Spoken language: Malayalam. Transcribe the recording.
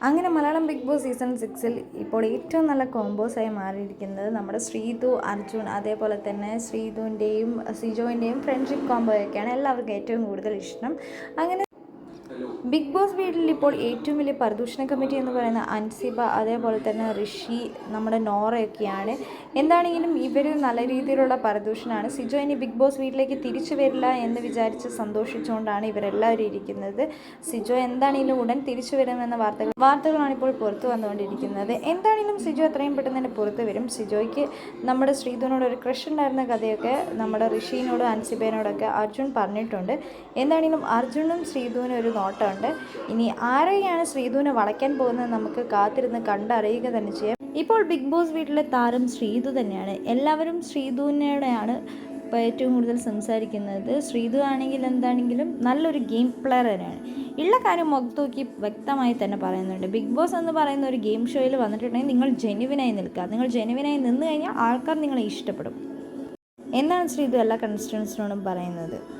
അങ്ങനെ മലയാളം ബിഗ് ബോസ് സീസൺ സിക്സിൽ ഇപ്പോൾ ഏറ്റവും നല്ല കോമ്പോസായി മാറിയിരിക്കുന്നത് നമ്മുടെ ശ്രീതു അർജുൻ അതേപോലെ തന്നെ ശ്രീതുവിന്റെയും സിജോവിന്റെയും ഫ്രണ്ട്ഷിപ്പ് കോംബോയൊക്കെയാണ് എല്ലാവർക്കും ഏറ്റവും കൂടുതൽ ഇഷ്ടം. അങ്ങനെ ബിഗ് ബോസ് വീട്ടിൽ ഇപ്പോൾ ഏറ്റവും വലിയ പ്രദൂഷണ കമ്മിറ്റി എന്ന് പറയുന്ന അൻസിബ അതേപോലെ തന്നെ ഋഷി നമ്മുടെ നോറയൊക്കെയാണ്. എന്താണെങ്കിലും ഇവർ നല്ല രീതിയിലുള്ള പ്രദൂഷണമാണ്. സിജോ ഇനി ബിഗ് ബോസ് വീട്ടിലേക്ക് തിരിച്ചു വരില്ല എന്ന് വിചാരിച്ച് സന്തോഷിച്ചുകൊണ്ടാണ് ഇവരെല്ലാവരും ഇരിക്കുന്നത്. സിജോ എന്താണെങ്കിലും ഉടൻ തിരിച്ചു വരുമെന്ന വാർത്തകൾ വാർത്തകളാണ് ഇപ്പോൾ പുറത്തു വന്നുകൊണ്ടിരിക്കുന്നത്. എന്താണെങ്കിലും സിജോ എത്രയും പെട്ടെന്ന് തന്നെ പുറത്തു വരും. സിജോയ്ക്ക് നമ്മുടെ ശ്രീധുവിനോട് ഒരു ക്രഷ് ഉണ്ടായിരുന്ന കഥയൊക്കെ നമ്മുടെ ഋഷിനോടും അൻസിബേനോടൊക്കെ അർജുൻ പറഞ്ഞിട്ടുണ്ട്. എന്താണെങ്കിലും അർജുനും ശ്രീധുവിനും ഒരു നോട്ടമുണ്ട് ഇനി ആരെയാണ് ശ്രീധുവിനെ വളയ്ക്കാൻ പോകുന്നത് നമുക്ക് കാത്തിരുന്ന് കണ്ടറിയുക തന്നെ ചെയ്യാം. ഇപ്പോൾ ബിഗ് ബോസ് വീട്ടിലെ താരം ശ്രീധു തന്നെയാണ്. എല്ലാവരും ശ്രീധുവിനോടെയാണ് ഇപ്പോൾ ഏറ്റവും കൂടുതൽ സംസാരിക്കുന്നത്. ശ്രീധു ആണെങ്കിൽ എന്താണെങ്കിലും നല്ലൊരു ഗെയിം പ്ലെയർ തന്നെയാണ്. ഉള്ള കാര്യം മുഖത്ത് വ്യക്തമായി തന്നെ പറയുന്നുണ്ട്. ബിഗ് ബോസ് എന്ന് പറയുന്ന ഒരു ഗെയിം ഷോയിൽ വന്നിട്ടുണ്ടെങ്കിൽ നിങ്ങൾ ജെനുവിനായി നിൽക്കുക. നിങ്ങൾ ജെനുവിനായി നിന്ന് കഴിഞ്ഞാൽ ആൾക്കാർ നിങ്ങളെ ഇഷ്ടപ്പെടും. എന്നാണ് ശ്രീധു എല്ലാ കൺസ്റ്റൻസിനോടും പറയുന്നത്.